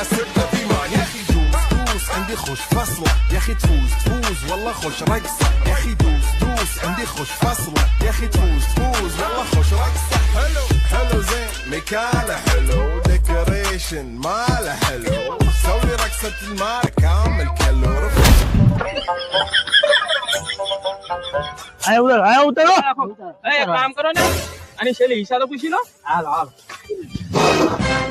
على في بما يا أخي دوس دوس عندي خوش فصلة يا أخي تفوز تفوز والله خوش رقصة. يا أخي دوس دوس عندي خوش فصلة يا أخي تفوز تفوز والله خوش رقصة. حلو حلو زين. ميكالا حلو ديكوريشن مالة حلو سوي رقصة المال كامل كلو. أيوه أيوه أيوه أيوه أيوه أيوه أيوه أيوه أيوه أيوه أيوه أيوه أيوه أيوه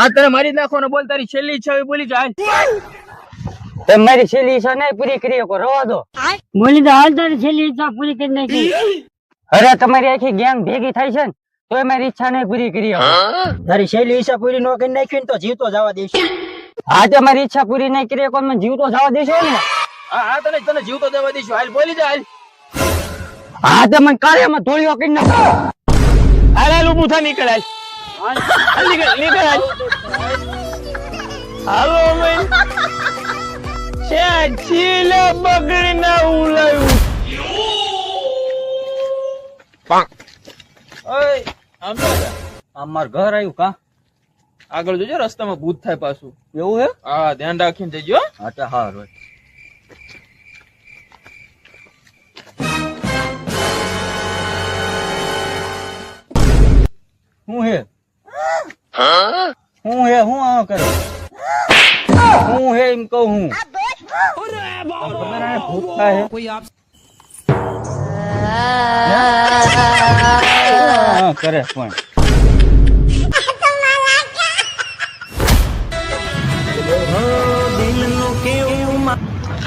આ તને મારી નાખવાનો બોલ તારી છેલ્લી ઈચ્છા બોલી જાય. તમે મારી છેલ્લી ઈચ્છા નહીં પૂરી કરી શકો રવા દો. બોલી તો હાલ તારી છેલ્લી ઈચ્છા પૂરી કરી નાખી. અરે તમારી આખી ગેંગ ભેગી થાય છે ને તો મારી ઈચ્છા નહીં પૂરી કરી શકો. તારી છેલ્લી ઈચ્છા પૂરી ન કરી નાખી ને તો જીવતો જવા દેશું. હા મારી ઈચ્છા પૂરી નહીં કરી શકો મને જીવતો જવા દેશો ને. હા તને તને જીવતો જવા દેવા હાલ બોલી જાય હાલ. હા તો મને કાર્યમાં ધોળીઓ કરી નાખો. હાલ હાલ ઊભું થા નીકળ હાલ હાલો મેં છીલે બગડી ના ઉલાયું ઓય આમ અમાર ઘર આવ્યું કા આગળ જોજો રસ્તામાં ભૂત થાય પાછું. એવું હે? હા ધ્યાન રાખીને જજો હો. હા તો હારું હું હે? હું હે હું આવો કરે? હું હે એમ કહું હું. થાય કરે પણ.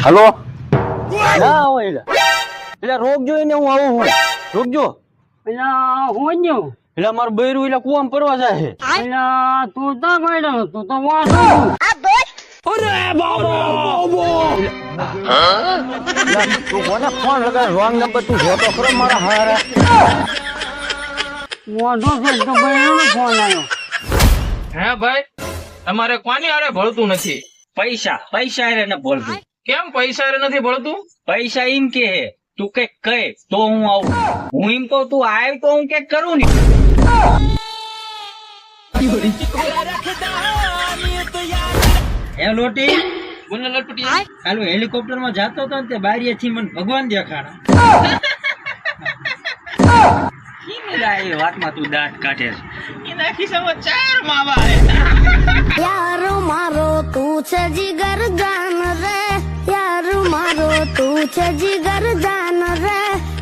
હલો? ના હોય એટલે એટલે રોકજો એને હું આવું હું. રોકજો. પેલા હું જ એટલે મારું બૈરું એટલે કુવામાં પરવા જાય તું તો પડ્યો તું તો વાંચો એટલે તું કોને ફોન લગાવે રોંગ નંબર તું જોતો ખરો મારા હારા. વાંધો છે તો પડ્યો ફોન આવ્યો હે ભાઈ તમારે કોની હારે ભળતું નથી? પૈસા પૈસા એને ને ભળતું. કેમ પૈસા હારે નથી ભળતું? પૈસા એમ કે હે તું કંઈક કહે તો હું આવું. હું એમ કહું તું આવ તો હું કંઈક કરું ને. લોટી મને લટપટી ચાલુ હેલિકોપ્ટરમાં જતો હતો ને તે બારીએથી મને ભગવાન દેખાડા. એ વાતમાં તું દાંત કાઢે મારો તું છે જીગર જાન રે. તું છે જીગર દાન રે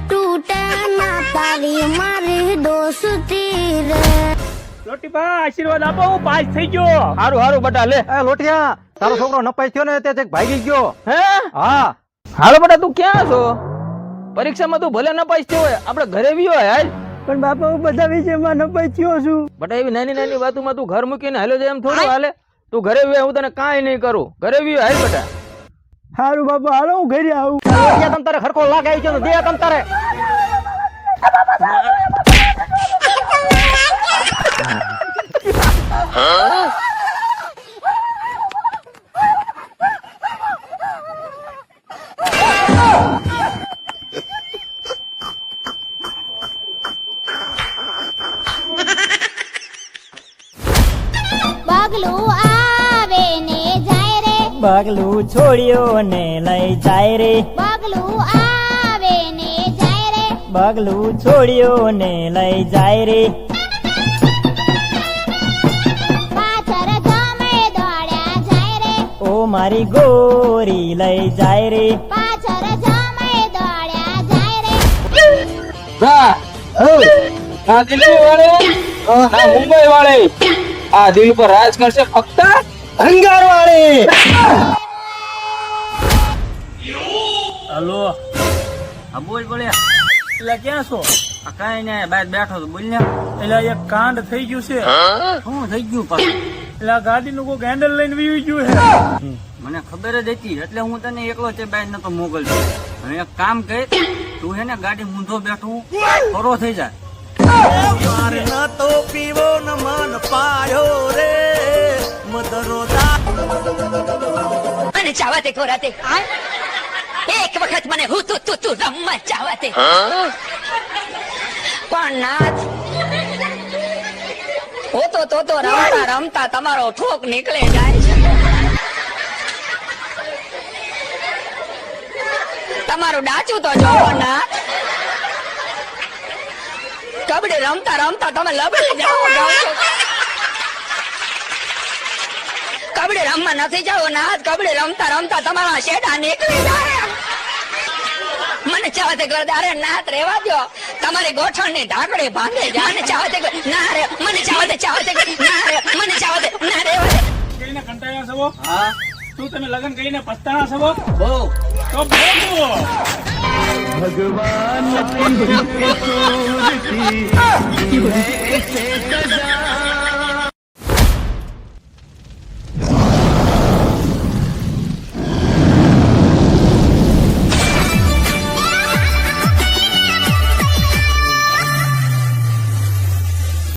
તૂટે ના તારી મારી દોસ્તી રે લોટીબા આશીર્વાદ આપો હું પાસ થઈ ગયો. હારું હારું બટા લે. એ લોટિયા તારો છોકરો નપાઈ થયો ને તે છેક ભાગી ગયો. હે? હા. હાલો બટા તું ક્યાં છો? પરીક્ષામાં તું ભલે નપાસ થયો હોય આપણે ઘરે વિયો હાલ. પણ બાપા હું બધા વિષયમાં નપાઈ થયો છું. બટા એવી નાની નાની વાતોમાં તું ઘર મૂકીને હાલો જાય એમ થોડું હાલે. તું ઘરે વે હું તને કાંઈ નહીં કરું. ઘરે વે હાલ બટા. સારું બાપા હાલો હું ઘરે આવું. તમ તારે ખરખો લાગ છે દે તમ તારે. પગલું છોડ્યો ને લઈ જાય રે. પગલું આવે ને જાય રે. પગલું છોડ્યો ને લઈ જાય રે. પાછળ જમે દોડ્યા જાય રે. ઓ મારી ગોરી લઈ જાય રે. પાછળ જમે દોડ્યા જાય રે. આ દિલ્હી વાળે? આ મુંબઈ વાળે. આ દિલ પર રાજ કરશે ફક્ત અંગાર વાળી હલો. હા બોલ બોલ્યા એટલે ક્યાં છો? આ કાંઈ ને બહાર બેઠો તો બોલ ને એટલે એક કાંડ થઈ ગયું છે. શું થઈ ગયું પાછું? એટલે આ ગાડીનું કોઈ હેન્ડલ લઈને વીવી ગયું છે. મને ખબર જ હતી એટલે હું તને એકલો તે બહાર નતો મોકલતો હવે એક કામ કહે તું હે ને ગાડી મૂંધો બેઠું ખરો થઈ જાય. મારે તો પીવો ન મન પાયો ચાહવા તે ખોરા તે એક વખત મને હું તું તું તું રમવા ચાહવા તે પણ નાથ હોતો તો તો રમતા રમતા તમારો ઠોક નીકળે જાય છે. તમારું ડાચું તો જોવો ના કબડ્ડી રમતા રમતા તમે લબડી જાઓ કબડે રમવા નથી જાવ ને આજ કબડે રમતા રમતા તમારા શેડા નીકળી જાય. મને ચાવતે કરતા અરે નાત રેવા દો તમારી ગોઠણની ઢાકડે ભાંગે મને ચાવતે ના રે મને ચાવતે ચાવતે ના રે મને ચાવતે ના રેવા કઈને કંટાળ્યા છો હા? શું તમે લગન કરીને પસ્તાણા છો બહુ. તો ભેગો ભગવાન